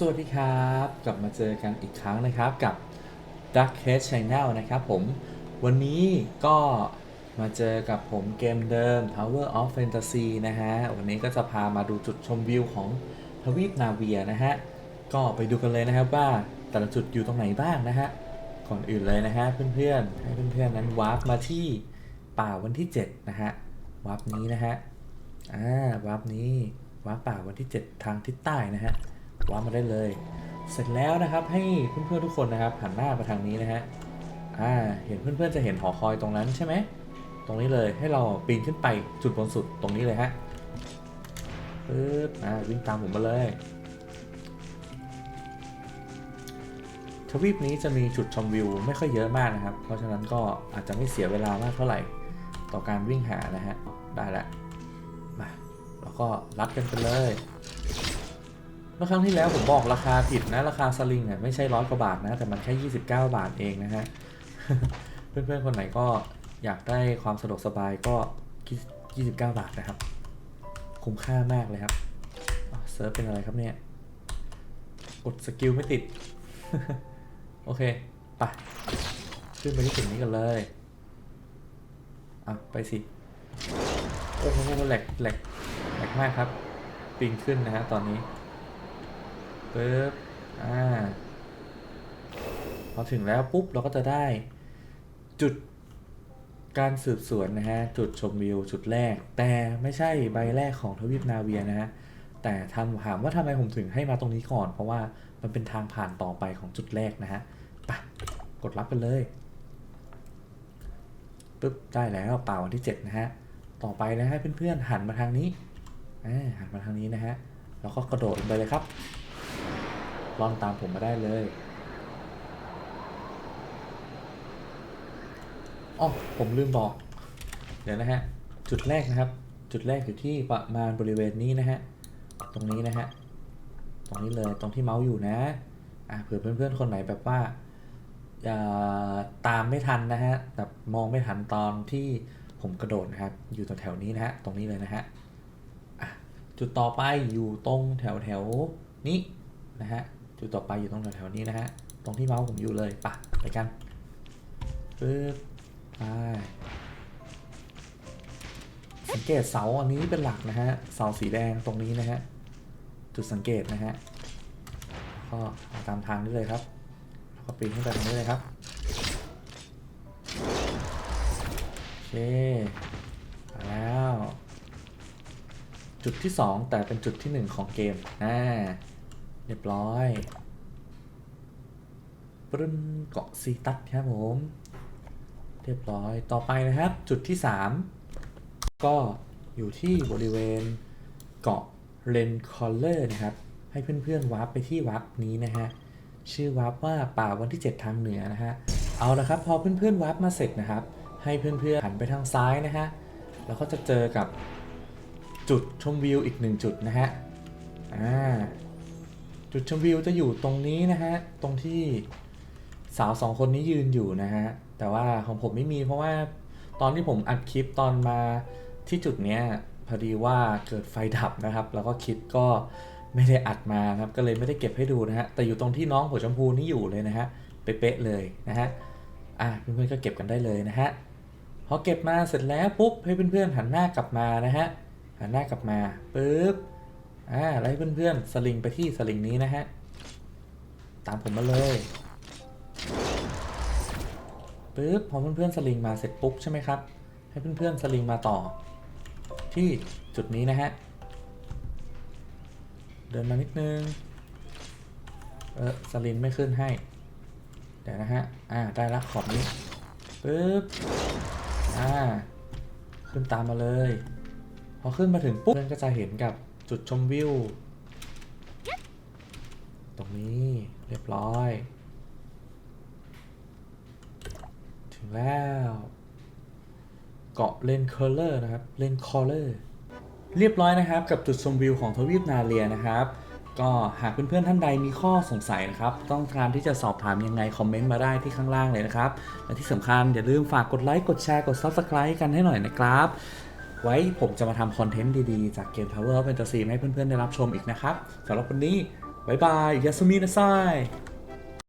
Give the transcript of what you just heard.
สวัสดีครับ กลับมาเจอกันอีกครั้งนะครับกับ Dark Case Channel นะครับผม วันนี้ก็มาเจอกับผมเกมเดิม Tower of Fantasy นะฮะ วันนี้ก็จะพามาดูจุดชมวิวของทวีปนาเวียนะฮะ ก็ไปดูกันเลยนะครับว่าแต่ละจุดอยู่ตรงไหนบ้างนะฮะ ก่อนอื่นเลยนะฮะเพื่อนๆ ให้เพื่อนๆนั้นวาร์ปมาที่ป่าวันที่ 7 นะฮะ วาร์ปนี้นะฮะ อ่า วาร์ปนี้ วาร์ปป่าวันที่ 7 ทางทิศใต้นะฮะ วาร์ปมาได้เลย เสร็จแล้วนะครับให้เพื่อนๆทุกคนนะครับหันหน้ามาทางนี้นะฮะอ่าเห็นเพื่อนๆจะเห็นหอคอยตรงนั้นใช่ไหมตรงนี้เลยให้เราปีนขึ้นไปจุดบนสุดตรงนี้เลยฮะปึ๊บอ่าวิ่งตามผมมาเลยทวีปนี้จะมีจุดชมวิวไม่ค่อยเยอะมากนะครับ เพราะฉะนั้นก็อาจจะไม่เสียเวลามากเท่าไหร่ต่อการวิ่งหานะฮะ ได้แล้วมาแล้วก็รัดกันไปเลย เมื่อครั้งที่แล้วผมบอกราคาผิดนะ ราคาสลิงอะไม่ใช่ร้อยกว่าบาทนะ แต่มันแค่ 29 บาทเองนะฮะ เพื่อนๆ คนไหนก็อยากได้ความสะดวกสบายก็ 29 บาทนะครับ คุ้มค่ามากเลยครับเซิร์ฟเป็นอะไรครับเนี่ยกดสกิลไม่ติด โอเค ไป ขึ้นไปที่จุดนี้กันเลยอะไปสิ โอ้โหแหลกแหลกแหลกมากครับปีนขึ้นนะฮะตอนนี้ ปึ๊บอ่าพอถึงแล้วปุ๊บเราก็จะได้จุดการสืบสวนนะฮะ จุดชมวิวจุดแรก แต่ไม่ใช่ใบแรกของทวีปนาเวียนะฮะ แต่ทำถามว่าทำไมผมถึงให้มาตรงนี้ก่อน เพราะว่ามันเป็นทางผ่านต่อไปของจุดแรกนะฮะไปกดรับกันเลยปึ๊บได้แล้วป่าวันที่ 7 นะฮะ ต่อไปนะฮะเพื่อนๆหันมาทางนี้หันมาทางนี้นะฮะ แล้วก็กระโดดลงไปเลยครับ ลองตามผมมาได้เลยอ๋อผมลืมบอก เดี๋ยวนะฮะ จุดแรกนะครับ จุดแรกอยู่ที่ประมาณบริเวณนี้นะฮะ ตรงนี้นะฮะ ตรงนี้เลย ตรงที่เมาส์อยู่นะ อะเผื่อเพื่อนๆคนไหนแบบว่าตามไม่ทันนะฮะ แบบมองไม่ทันตอนที่ผมกระโดดนะครับ อยู่แถวนี้นะฮะ ตรงนี้เลยนะฮะ จุดต่อไปอยู่ตรงแถวแถวนี้นะฮะ จุดต่อไปอยู่ตรงแถวๆนี้นะฮะ ตรงที่เมาส์ผมอยู่เลยปะไปกันปึ๊บไปสังเกตเสาอันนี้เป็นหลักนะฮะ เสาสีแดงตรงนี้นะฮะ จุดสังเกตนะฮะ ก็ตามทางนี้เลยครับแล้วก็ปีนขึ้นไปตรงนี้เลยครับ โอเคมาแล้ว จุดที่ 2 แต่เป็นจุดที่ 1 ของเกมอ่า เรียบร้อยปรึ้นเกาะซีตัสครับผม เรียบร้อยต่อไปนะครับ จุดที่ 3 ก็อยู่ที่บริเวณเกาะเลนคอลเลอร์นะครับ ให้เพื่อนๆวาร์ปไปที่วาร์ปนี้นะฮะ ชื่อวาร์ปว่าป่าวันที่ 7 ทางเหนือนะฮะ เอาละครับ พอเพื่อนๆวาร์ปมาเสร็จนะครับ ให้เพื่อนๆหันไปทางซ้ายนะฮะ แล้วก็จะเจอกับจุดชมวิวอีกหนึ่งจุดนะฮะ อ่า จุดชมวิวจะอยู่ตรงนี้นะฮะ ตรงที่สาวสองคนนี้ยืนอยู่นะฮะ แต่ว่าของผมไม่มีเพราะว่าตอนที่ผมอัดคลิปตอนมาที่จุดเนี้ยพอดีว่าเกิดไฟดับนะครับ แล้วก็คลิปก็ไม่ได้อัดมาครับ ก็เลยไม่ได้เก็บให้ดูนะฮะ แต่อยู่ตรงที่น้องหัวชมพูนี่อยู่เลยนะฮะ เป๊ะเลยนะฮะ อะเพื่อนๆก็เก็บกันได้เลยนะฮะ พอเก็บมาเสร็จแล้วปุ๊บให้เพื่อนๆหันหน้ากลับมานะฮะ หันหน้ากลับมาปุ๊บ อ่าแล้วให้เพื่อนๆสลิงไปที่สลิงนี้นะฮะ ตามผมมาเลยปุ๊บพอเพื่อนๆสลิงมาเสร็จปุ๊บใช่ไหมครับ ให้เพื่อนๆสลิงมาต่อ ที่จุดนี้นะฮะ เดินมานิดนึง เออสลิงไม่ขึ้นให้ เดี๋ยวนะฮะ อ่าได้ละขอบนี้ปุ๊บ อ่า ขึ้นตามมาเลย พอขึ้นมาถึงปุ๊บเพื่อนก็จะเห็นกับ จุดชมวิว ตรงนี้เรียบร้อย ถึงแล้ว เกาะเลนเคอร์เลอร์นะครับ เลนคอร์เลอร์ เรียบร้อยนะครับ กับจุดชมวิวของทวีปนาเรียนะครับก็หากเพื่อนๆท่านใดมีข้อสงสัยนะครับ ต้องการที่จะสอบถามยังไง คอมเมนต์มาได้ที่ข้างล่างเลยนะครับ และที่สำคัญอย่าลืมฝากกดไลค์ กดแชร์ กด Subscribe กันให้หน่อยนะครับ ไว้ผมจะมาทำคอนเทนต์ดีๆ จากเกม Tower of Fantasy ให้เพื่อนๆ ได้รับชมอีกนะครับสำหรับวันนี้ บ๊ายบายยาสมินาไซ